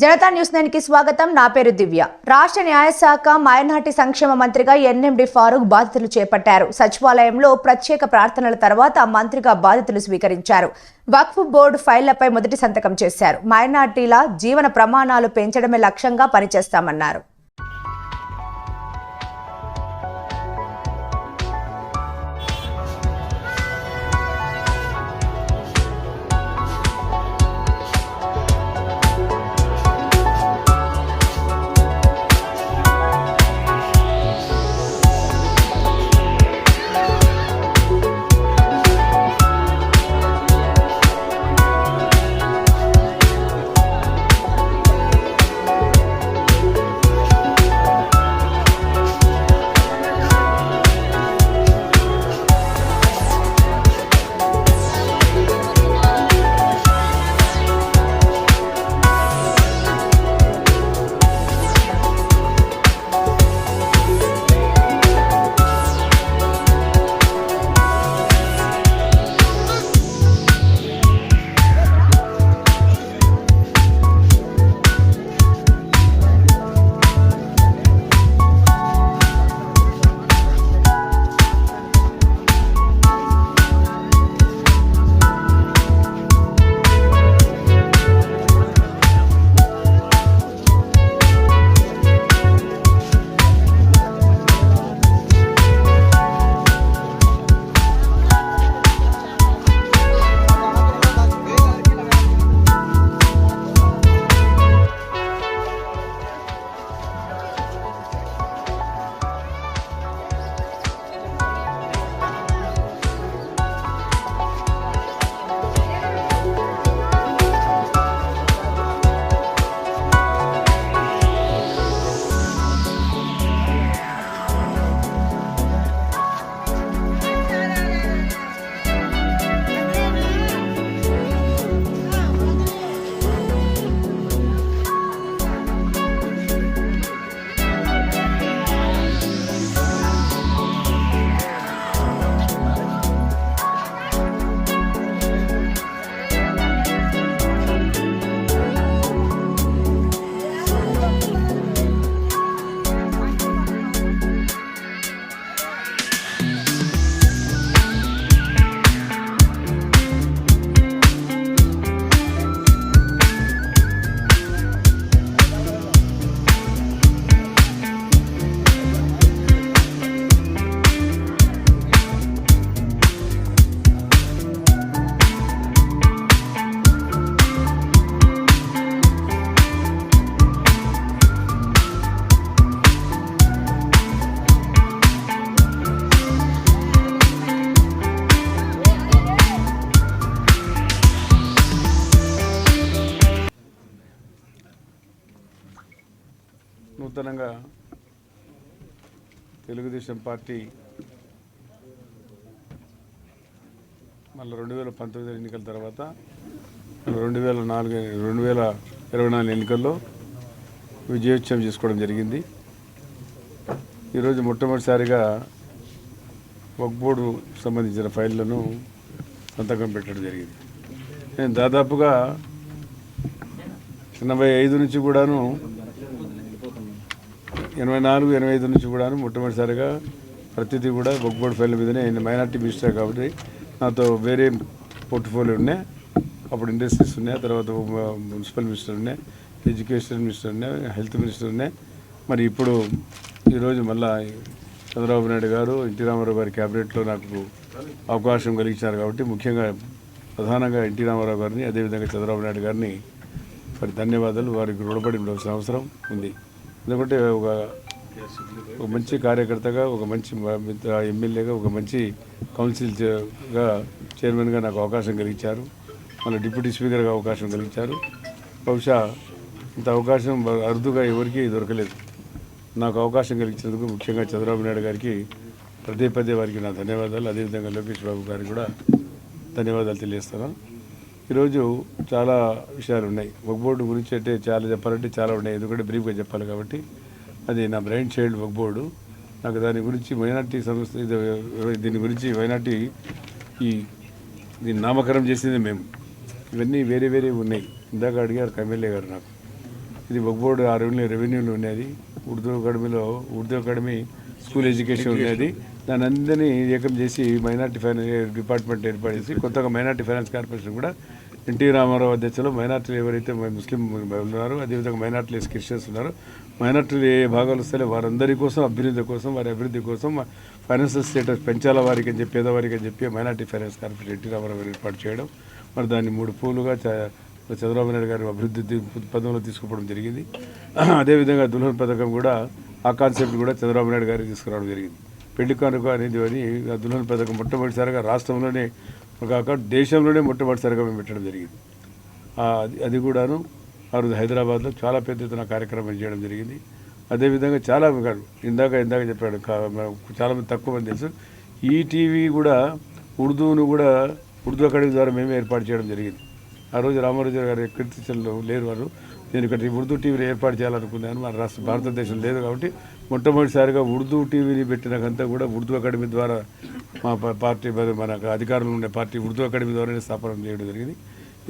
Janata news నైన్కి స్వాగతం. నా పేరు దివ్య. రాష్ట్ర న్యాయశాఖ మైనార్టీ సంక్షేమ మంత్రిగా ఎన్ఎండి ఫారూక్ బాధ్యతలు చేపట్టారు. సచివాలయంలో ప్రత్యేక ప్రార్థనల తర్వాత మంత్రిగా బాధ్యతలు స్వీకరించారు. వక్ఫ్ బోర్డు ఫైళ్ళపై మొదటి సంతకం చేశారు. మైనార్టీల జీవన ప్రమాణాలు పెంచడమే లక్ష్యంగా పనిచేస్తామన్నారు. తెలుగుదేశం పార్టీ మళ్ళీ రెండు వేల పంతొమ్మిది ఎన్నికల తర్వాత రెండు వేల నాలుగు రెండు వేల ఇరవై నాలుగు ఎన్నికల్లో విజయోత్సవం చేసుకోవడం జరిగింది. ఈరోజు మొట్టమొదటిసారిగా వక్ బోర్డు సంబంధించిన ఫైళ్ళను సంతకం పెట్టడం జరిగింది. నేను దాదాపుగా ఎనభై ఐదు నుంచి కూడాను ఎనభై నాలుగు ఎనభై ఐదు నుంచి కూడా మొట్టమొదటిసారిగా ప్రతిదీ కూడా బుక్ ఫైల్ మీదనే ఆయన మైనార్టీ మినిస్టర్ కాబట్టి నాతో వేరే పోర్ట్ఫోలియో ఉన్నాయి అప్పుడు ఇండస్ట్రీస్ ఉన్నాయి తర్వాత మున్సిపల్ మినిస్టర్ ఉన్నాయి ఎడ్యుకేషన్ మినిస్టర్ ఉన్నాయి హెల్త్ మినిస్టర్ ఉన్నాయి మరి ఇప్పుడు ఈరోజు మళ్ళా చంద్రబాబు నాయుడు గారు ఎన్టీ రామారావు గారి క్యాబినెట్లో నాకు అవకాశం కలిగించారు కాబట్టి ముఖ్యంగా ప్రధానంగా ఎన్టీ రామారావు గారిని అదేవిధంగా చంద్రబాబు నాయుడు గారిని మరి ధన్యవాదాలు. వారికి రుణపడి ఉండవలసిన అవసరం ఉంది. ఎందుకంటే ఒక ఒక మంచి కార్యకర్తగా ఒక మంచి ఎమ్మెల్యేగా ఒక మంచి కౌన్సిల్గా చైర్మన్గా నాకు అవకాశం కలిగించారు. మన డిప్యూటీ స్పీకర్గా అవకాశం కలిగించారు. బహుశా ఇంత అవకాశం అరుదుగా ఎవరికీ దొరకలేదు. నాకు అవకాశం కలిగించినందుకు ముఖ్యంగా చంద్రబాబు నాయుడు గారికి పదే పదే వారికి నా ధన్యవాదాలు. అదేవిధంగా లోకేష్ బాబు గారికి కూడా ధన్యవాదాలు తెలియజేస్తాను ఈరోజు చాలా విషయాలు ఉన్నాయి వక్ బోర్డు గురించి అంటే చాలా చెప్పాలంటే చాలా ఉన్నాయి. ఎందుకంటే బ్రీఫ్గా చెప్పాలి కాబట్టి అది నా బ్రైండ్ చైల్డ్ వక్ బోర్డు. నాకు దాని గురించి మైనార్టీ సంస్థ దీని గురించి మైనార్టీ ఈ దీన్ని నామకరణం చేసింది మేము. ఇవన్నీ వేరే వేరే ఉన్నాయి. ఇందాక అడిగారు ఎమ్మెల్యే గారు నాకు. ఇది బొగ్బోర్డు ఆ రెవెన్యూ రెవెన్యూలో ఉన్నది. ఉర్దూ అకాడమీలో ఉర్దూ అకాడమీ స్కూల్ ఎడ్యుకేషన్ ఉన్నది. దాని అందరినీ ఏకం చేసి మైనార్టీ ఫైనాన్స్ డిపార్ట్మెంట్ ఏర్పాటు చేసి కొత్తగా మైనార్టీ ఫైనాన్స్ కార్పొరేషన్ కూడా ఎన్టీ రామారావు అధ్యక్షులు మైనార్టీలు ఎవరైతే ముస్లిం ఉన్నారో అదేవిధంగా మైనార్టీలు క్రిస్టియన్స్ ఉన్నారు మైనార్టీలు ఏ భాగాలు వస్తే వారందరి కోసం అభ్యున్నతి కోసం వారి అభివృద్ధి కోసం ఫైనాన్షియల్ స్టేటస్ పెంచాల వారికి అని చెప్పి పేదవారికి అని చెప్పి minority finance corporate NT Rama Rao గారు ఏర్పాటు చేయడం మరి దాన్ని మూడు పూలుగా చ- చంద్రబాబు నాయుడు గారు అభివృద్ధి పదంలో తీసుకుపోవడం జరిగింది. అదేవిధంగా దుల్హన్ పథకం కూడా ఆ కాన్సెప్ట్ కూడా చంద్రబాబు నాయుడు గారికి తీసుకురావడం జరిగింది. పెళ్ళి కానుక అనేది అని దుల్హన్ పథకం మొట్టమొదటిసారిగా రాష్ట్రంలోనే కాక దేశంలోనే మొట్టమొదటిసారిగా మేము పెట్టడం జరిగింది. అది కూడాను ఆ రోజు హైదరాబాద్లో చాలా పెద్ద ఎత్తున కార్యక్రమం చేయడం జరిగింది. అదేవిధంగా చాలా ఇందాక ఇందాక చెప్పాడు చాలామంది చాలా మంది తక్కువ మంది తెలుసు. ఈటీవీ కూడా ఉర్దూను కూడా ఉర్దూ అకాడమీ ద్వారా మేమే ఏర్పాటు చేయడం జరిగింది. ఆ రోజు రామారాజు గారు కీర్తించడంలో లేరు వారు. నేను ఇక్కడ ఉర్దూ టీవీని ఏర్పాటు చేయాలనుకున్నాను. మన రాష్ట్ర భారతదేశం లేదు కాబట్టి మొట్టమొదటిసారిగా ఉర్దూ టీవీని పెట్టినకంతా కూడా ఉర్దూ అకాడమీ ద్వారా మా పార్టీ మన అధికారంలో ఉండే పార్టీ ఉర్దూ అకాడమీ ద్వారానే స్థాపన చేయడం జరిగింది.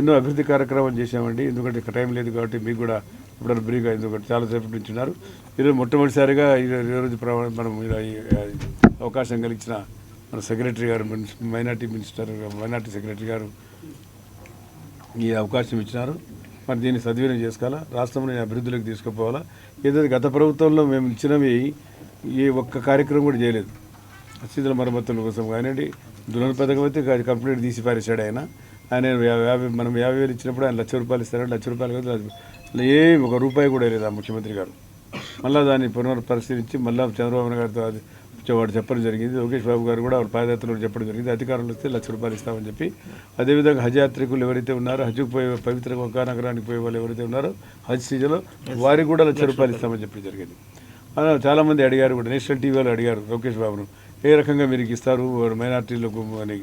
ఎన్నో అభివృద్ధి కార్యక్రమాలు చేశామండి. ఎందుకంటే ఇక్కడ టైం లేదు కాబట్టి మీకు కూడా ఇప్పుడు బ్రీగా ఎందుకంటే చాలాసేపటి నుంచి ఉన్నారు. ఈరోజు మొట్టమొదటిసారిగా ఈ ఈ రోజు మనం అవకాశం కలిగించిన మన సెక్రటరీ గారు మైనార్టీ మినిస్టర్ మైనార్టీ సెక్రటరీ గారు ఈ అవకాశం ఇచ్చినారు. మరి దీన్ని సద్వినియోగం చేసుకోవాలా? రాష్ట్రంలో అభివృద్ధిలోకి తీసుకుపోవాలా? ఏదైతే గత ప్రభుత్వంలో మేము ఇచ్చినవి ఏ ఒక్క కార్యక్రమం కూడా చేయలేదు. అతిథుల మరమ్మతుల కోసం కానివ్వండి దులన పథకం అయితే కంప్లీట్ తీసి పారేశాడు ఆయన. ఆయన యా- యాభై మనం యాభై వేలు ఇచ్చినప్పుడు ఆయన లక్ష రూపాయలు ఇస్తారని లక్ష రూపాయలు కదా ఏ ఏం ఒక రూపాయి కూడా లేదు ఆ ముఖ్యమంత్రి గారు. మళ్ళీ దాన్ని పునర్పరిశీలించి మళ్ళీ చంద్రబాబు నాయుడు గారితో వాడు చెప్పడం జరిగింది. లోకేష్ బాబు గారు కూడా వాళ్ళ పాదయాత్రలో చెప్పడం జరిగింది. అధికారంలో వస్తే లక్ష రూపాయలు ఇస్తామని చెప్పి. అదేవిధంగా హజ్ యాత్రికులు ఎవరైతే ఉన్నారో హజ్కు పోయే పవిత్ర నగరానికి పోయే వాళ్ళు ఎవరైతే ఉన్నారో హజ్ సీజన్లో వారికి కూడా లక్ష రూపాయలు ఇస్తామని చెప్పి జరిగింది. చాలామంది అడిగారు కూడా నేషనల్ టీవీ వాళ్ళు అడిగారు లోకేష్ బాబును ఏ రకంగా మీరు ఇస్తారు? మైనార్టీలకు అని.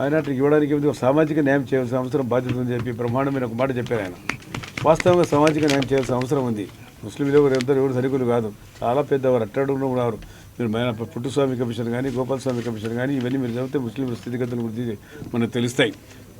మైనార్టీకి ఇవ్వడానికి ఏమిటి? ఒక సామాజిక న్యాయం చేయాల్సిన అవసరం బాధ్యత ఉందని చెప్పి బ్రహ్మాండమైన ఒక మాట చెప్పారు ఆయన. వాస్తవంగా సామాజిక న్యాయం చేయాల్సిన అవసరం ఉంది. ముస్లింలు ఎవరు ఎవరు సరికులు కాదు. చాలా పెద్దవారు అట్టడు ఉన్నారు మీరు మైన పుట్టుస్వామి కమిషన్ కానీ గోపాలస్వామి కమిషన్ కానీ ఇవన్నీ మీరు చదివితే ముస్లింల స్థితిగతుల గురించి మనకు తెలుస్తాయి.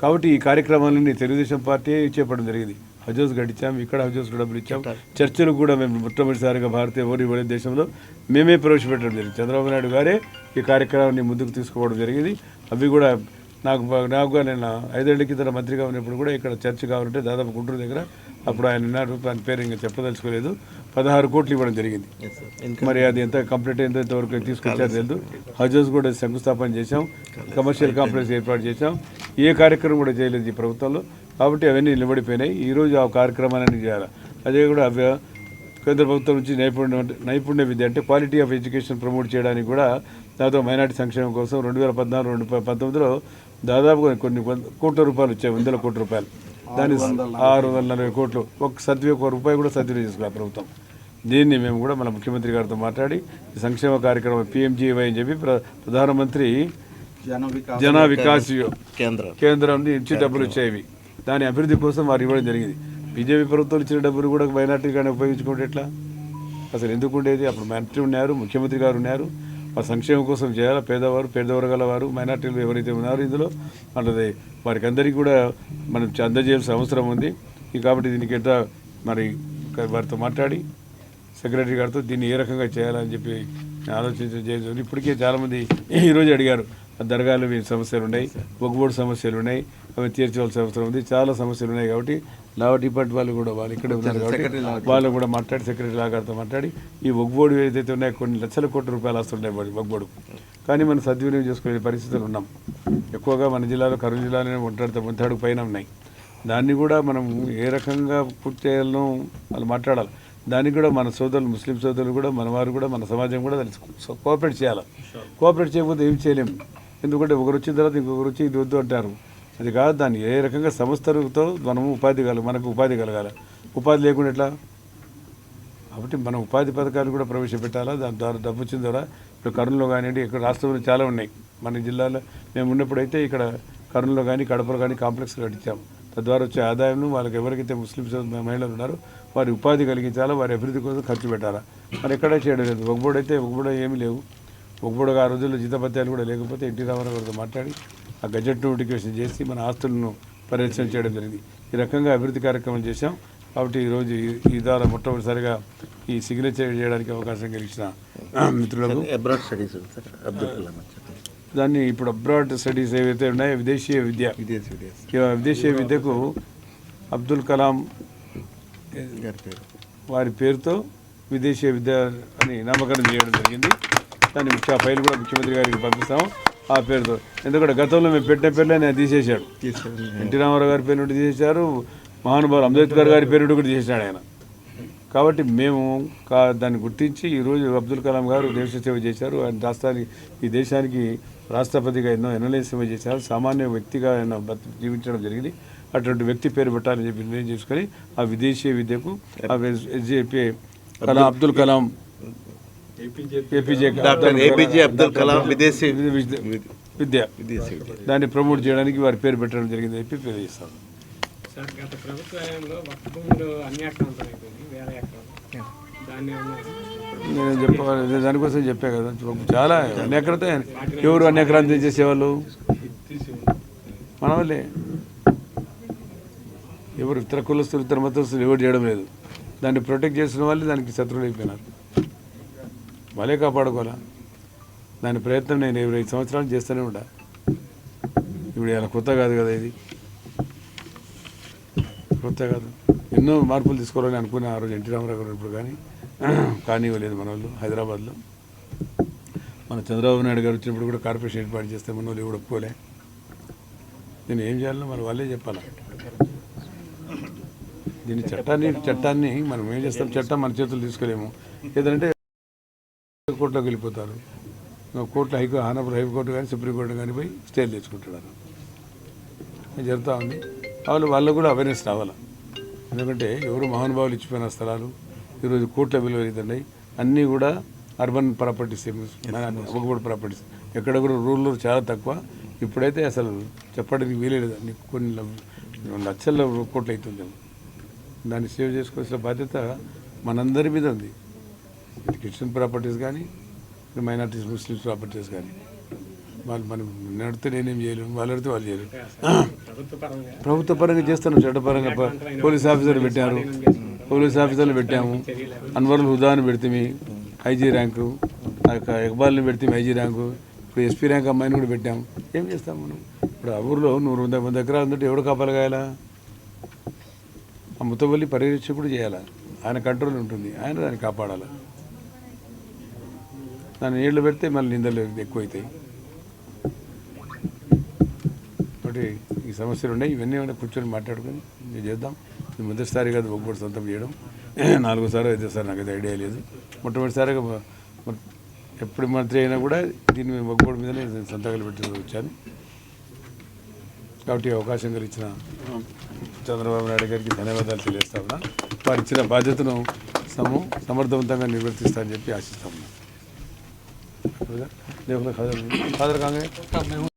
కాబట్టి ఈ కార్యక్రమాలన్నీ తెలుగుదేశం పార్టీ చేపట్టడం జరిగింది. హజోస్ గడిచాం ఇక్కడ హజోస్ డబ్బులు ఇచ్చాం. చర్చలు కూడా మేము మొట్టమొదటిసారిగా భారతీయ ఓరి ఓడి దేశంలో మేమే ప్రవేశపెట్టడం జరిగింది. చంద్రబాబు నాయుడు గారే ఈ కార్యక్రమాన్ని ముందుకు తీసుకోవడం జరిగింది. అవి కూడా నాకు బా- నాకు నేను ఐదేళ్ళ కింద మంత్రిగా ఉన్నప్పుడు కూడా ఇక్కడ చర్చ కావాలంటే దాదాపు గుంటూరు దగ్గర అప్పుడు ఆయన ఉన్నారు ఆయన పేరు ఇంకా చెప్పదలుచుకోలేదు. పదహారు కోట్లు ఇవ్వడం జరిగింది. మరి అది ఎంత కంప్లీట్ ఎంత ఎంతవరకు తీసుకొచ్చారు తెలియదు హౌజెస్ కూడా శంకుస్థాపన చేశాం కమర్షియల్ కాంప్లెక్స్ ఏర్పాటు చేశాం. ఏ కార్యక్రమం కూడా చేయలేదు ఈ ప్రభుత్వంలో. కాబట్టి అవన్నీ నిలబడిపోయినాయి. ఈరోజు ఆ కార్యక్రమాన్ని చేయాలి. అదే కూడా అవి కేంద్ర ప్రభుత్వం నుంచి నైపుణ్య నైపుణ్య విద్య అంటే క్వాలిటీ ఆఫ్ ఎడ్యుకేషన్ ప్రమోట్ చేయడానికి కూడా దాదాపు మైనార్టీ సంక్షేమం కోసం రెండు వేల పద్నాలుగు రెండు పంతొమ్మిదిలో దాదాపుగా కొన్ని కోట్ల రూపాయలు వచ్చాయి వందల కోట్ల రూపాయలు. దాని ఆరు వందల నలభై కోట్లు. ఒక సద్వి ఒక రూపాయి కూడా సద్వినియోగం చేసుకోవాలి ప్రభుత్వం. దీన్ని మేము కూడా మన ముఖ్యమంత్రి గారితో మాట్లాడి ఈ సంక్షేమ కార్యక్రమం పిఎంజీవై అని చెప్పి ప్ర- ప్రధానమంత్రి జన వికాస్ కేంద్రం. కేంద్రం నుంచి డబ్బులు వచ్చేవి. దాని అభివృద్ధి కోసం వారు ఇవ్వడం జరిగింది. బీజేపీ ప్రభుత్వం ఇచ్చిన డబ్బులు కూడా మైనార్టీ కానీ ఉపయోగించుకుంటే ఎట్లా? అసలు ఎందుకు ఉండేది? అప్పుడు మంత్రి ఉన్నారు ముఖ్యమంత్రి గారు ఉన్నారు. ఆ సంక్షేమం కోసం చేయాలి? పేదవారు పేదవర్గాల వారు మైనార్టీలు ఎవరైతే ఉన్నారో ఇందులో? అంటది వారికి అందరికీ కూడా మనం అందజేయాల్సిన అవసరం ఉంది. కాబట్టి దీనికి ఎంత మరి వారితో మాట్లాడి సెక్రటరీ గారితో దీన్ని ఏ రకంగా చేయాలని చెప్పి ఆలోచించడం చేయడం ఇప్పటికే చాలామంది ఈరోజు అడిగారు దర్గాలు సమస్యలు ఉన్నాయి ఒగ్గుబోడు సమస్యలు ఉన్నాయి అవి తీర్చవలసిన అవసరం ఉంది. చాలా సమస్యలు ఉన్నాయి కాబట్టి లావ డిపార్ట్ వాళ్ళు కూడా వాళ్ళు ఇక్కడే ఉన్నారు కాబట్టి వాళ్ళు కూడా మాట్లాడి సెక్రటరీ లాగారితో మాట్లాడి ఈ ఒగ్గుబోడు ఏదైతే ఉన్నాయో కొన్ని లక్షల కోట్ల రూపాయలు వస్తుంటాయి మరి ఒగ్గుబోడు కానీ మనం సద్వినియోగం చేసుకునే పరిస్థితులు ఉన్నాం. ఎక్కువగా మన జిల్లాలో కర్నూలు జిల్లాలోనే ఉంటాడు ముంతాడు పైన ఉన్నాయి. దాన్ని కూడా మనం ఏ రకంగా పూర్తి చేయాలనో వాళ్ళు మాట్లాడాలి. దానికి కూడా మన సోదరులు ముస్లిం సోదరులు కూడా మన వారు కూడా మన సమాజం కూడా దాన్ని కోఆపరేట్ చేయాలి. కోఆపరేట్ చేయకపోతే ఏం చేయలేము ఎందుకంటే ఒకరు వచ్చిన తర్వాత ఇంకొకరు వచ్చి ఇది వద్దు అంటారు. అది కాదు దాన్ని ఏ రకంగా సంస్థలతో మనము ఉపాధి కల మనకు ఉపాధి కలగాలి. ఉపాధి లేకుండా ఎట్లా? కాబట్టి మనం ఉపాధి పథకాలు కూడా ప్రవేశపెట్టాలా? దాని ద్వారా డబ్బు వచ్చిన ద్వారా ఇప్పుడు కర్నూలులో కానివ్వండి ఇక్కడ రాష్ట్రంలో చాలా ఉన్నాయి. మన జిల్లాలో మేము ఉన్నప్పుడైతే ఇక్కడ కర్నూలులో కానీ కడపలో కానీ కాంప్లెక్స్ కట్టించాం. తద్వారా వచ్చే ఆదాయం వాళ్ళకి ఎవరికైతే ముస్లిమ్స్ మహిళలు ఉన్నారో వారి ఉపాధి కలిగించాలా? వారి అభివృద్ధి కోసం ఖర్చు పెట్టాలా? మరి ఎక్కడా చేయడం లేదు. ఒకబోడు అయితే ఒకబోడు ఏమీ లేవు. ఒకబోడు ఆ రోజుల్లో జీతపత్యాలు కూడా లేకపోతే ఎన్టీ రామారావు గారితో మాట్లాడి ఆ గజెట్ నోటిఫికేషన్ చేసి మన ఆస్తులను పరిరక్షణ చేయడం జరిగింది. ఈ రకంగా అభివృద్ధి కార్యక్రమం చేశాం. కాబట్టి ఈరోజు ఈ- ఈ ద్వారా మొట్టమొదటిసారిగా ఈ సిగ్నేచర్ చేయడానికి అవకాశం కలిగించిన మిత్రులకు అబ్రాడ్ స్టడీస్ దాన్ని ఇప్పుడు అబ్రాడ్ స్టడీస్ ఏవైతే ఉన్నాయో విదేశీయ విద్య విదేశీయ విద్యకు అబ్దుల్ కలాం వారి పేరుతో విదేశీయ విద్య అని నామకరణం చేయడం జరిగింది. దాన్ని ముఖ్య ఫైల్ కూడా ముఖ్యమంత్రి గారికి పంపిస్తాము ఆ పేరుతో ఎందుకంటే గతంలో మేము పెట్టిన పేర్లే ఆయన తీసేశాడు. ఎన్టీ రామారావు గారి పేరు తీసేశారు మహానుభావులు అంబేద్కర్ గారి పేరు కూడా తీసేశాడు ఆయన. కాబట్టి మేము కా దాన్ని గుర్తించి ఈరోజు అబ్దుల్ కలాం గారు దేశ సేవ చేశారు. ఆయన రాష్ట్రానికి ఈ దేశానికి రాష్ట్రపతిగా ఎన్నో ఎన్నలే సేవ చేశారు. సామాన్య వ్యక్తిగా ఆయన జీవించడం జరిగింది. అటువంటి వ్యక్తి పేరు పెట్టాలని చెప్పి నిర్ణయం చేసుకొని ఆ విదేశీ విద్యకు ఆ SJP Kalam Abdul Kalam doctor APJ Abdul Kalam విదేశీ విద్య విద్య విదేశీ విద్య దాన్ని ప్రమోట్ చేయడానికి వారి పేరు పెట్టడం జరిగింది. చెప్పి తెలియజేస్తాను సార్ గత ప్రభుత్వ హయాంలో వక్ఫ్ భూములు అన్యాక్రాంతం అయిపోయింది వేరే ఎకరాలు దాన్ని ఏమన్నా నేను చెప్ప దానికోసం చెప్పా కదా. చాలా అన్యక్రత ఎవరు అన్యక్రాంతి చేసేవాళ్ళు మన వాళ్ళే ఎవరు ఇతర కులస్తులు ఇతర మతస్థులు ఎవరు చేయడం లేదు. దాన్ని ప్రొటెక్ట్ చేసిన వాళ్ళు దానికి శత్రువులు అయిపోయినారు. వాళ్ళే కాపాడుకోవాలా? దాని ప్రయత్నం నేను ఇరవై ఐదు సంవత్సరాలు చేస్తూనే ఉంటా ఇప్పుడు ఇలా కొత్త కాదు కదా ఇది. కొత్త కాదు. ఎన్నో మార్పులు తీసుకోవాలని అనుకునే ఆ రోజు ఎన్టీ రామారావు గారు ఇప్పుడు కానీ కానీ ఇవ్వలేదు మన వాళ్ళు హైదరాబాద్లో. మన చంద్రబాబు నాయుడు గారు వచ్చినప్పుడు కూడా కార్పొరేషన్ ఏర్పాటు చేస్తే మన వాళ్ళు ఎవరు ఒప్పుకోలే. నేను ఏం చేయాలో మరి వాళ్ళే చెప్పాలి? దీని చట్టాన్ని చట్టాన్ని మనం ఏం చేస్తాం? చట్టం మన చేతులు తీసుకోలేము. ఏదంటే కోర్టులోకి వెళ్ళిపోతారు. కోర్టులో హైకో హానపూర్ హైకోర్టు కానీ సుప్రీంకోర్టు కానీ పోయి స్టేలు తెచ్చుకుంటున్నారు జరుగుతూ ఉంది. వాళ్ళు వాళ్ళకు కూడా అవేర్నెస్ రావాలి? ఎందుకంటే ఎవరు మహానుభావులు ఇచ్చిపోయిన స్థలాలు ఈరోజు కోట్ల విలువ అవుతున్నాయి. అన్నీ కూడా అర్బన్ ప్రాపర్టీస్ ఒకబడి ప్రాపర్టీస్. ఎక్కడ కూడా రూరల్ చాలా తక్కువ. ఇప్పుడైతే అసలు చెప్పడానికి వీలేదు అన్ని కొన్ని లక్షల కోట్లు అవుతుంది దాన్ని సేవ్ చేసుకోవాల్సిన బాధ్యత మనందరి మీద ఉంది. ఇటు క్రిస్టియన్ ప్రాపర్టీస్ కానీ ఇటు మైనార్టీస్ ముస్లిమ్స్ ప్రాపర్టీస్ కానీ వాళ్ళు మనం నడితే నేనేం చేయలేను వాళ్ళు నడితే వాళ్ళు చేయలేరు. ప్రభుత్వ పరంగా చేస్తాను చేస్తున్నాం చట్టపరంగా పోలీస్ ఆఫీసర్లు పెట్టారు. పోలీస్ ఆఫీసర్లు పెట్టాము. అన్వరుల్ హుదాని పెడితే ఐజీ ర్యాంకు ఆ యొక్క ఇక్బాల్ని పెడితే ఐజీ ర్యాంకు ఇప్పుడు ఎస్పీ ర్యాంక్ అమ్మాయిని కూడా పెట్టాము. ఏం చేస్తాం మనం? ఇప్పుడు ఆ ఊరిలో నూరు వంద వంద ఎకరాలు ఉందంటే ఎవడు కాపాలగాయాలా ఆ ముత్తవల్లి పర్యవేక్షకుడు చేయాలా? ఆయన కంట్రోల్ ఉంటుంది ఆయన దాన్ని కాపాడాలి? దాన్ని నీళ్ళు పెడితే మళ్ళీ నిందలు ఎక్కువైతాయి. కాబట్టి ఈ సమస్యలు ఉన్నాయి. ఇవన్నీ ఏమైనా కూర్చొని మాట్లాడుకొని ఇది చేద్దాం. ఇది మొదటిసారి కాదు ఒక్కటి సొంతం చేయడం. నాలుగోసారి ఐదోసారి నాకు అది ఐడియా లేదు. మొట్టమొదటిసారిగా ఎప్పుడు మంత్రి అయినా కూడా దీని మీద ఒక్కోటి మీదనే నేను సంతకాలు పెట్టి వచ్చాను. కాబట్టి అవకాశం కలిగించిన చంద్రబాబు నాయుడు గారికి ధన్యవాదాలు తెలియజేస్తా ఉన్నా. వారు ఇచ్చిన బాధ్యతను సమ సమర్థవంతంగా నిర్వర్తిస్తా అని చెప్పి ఆశిస్తా ఉన్నా లేకపోతే ఖాదర్ ఖాదర్ కాంగ్రెస్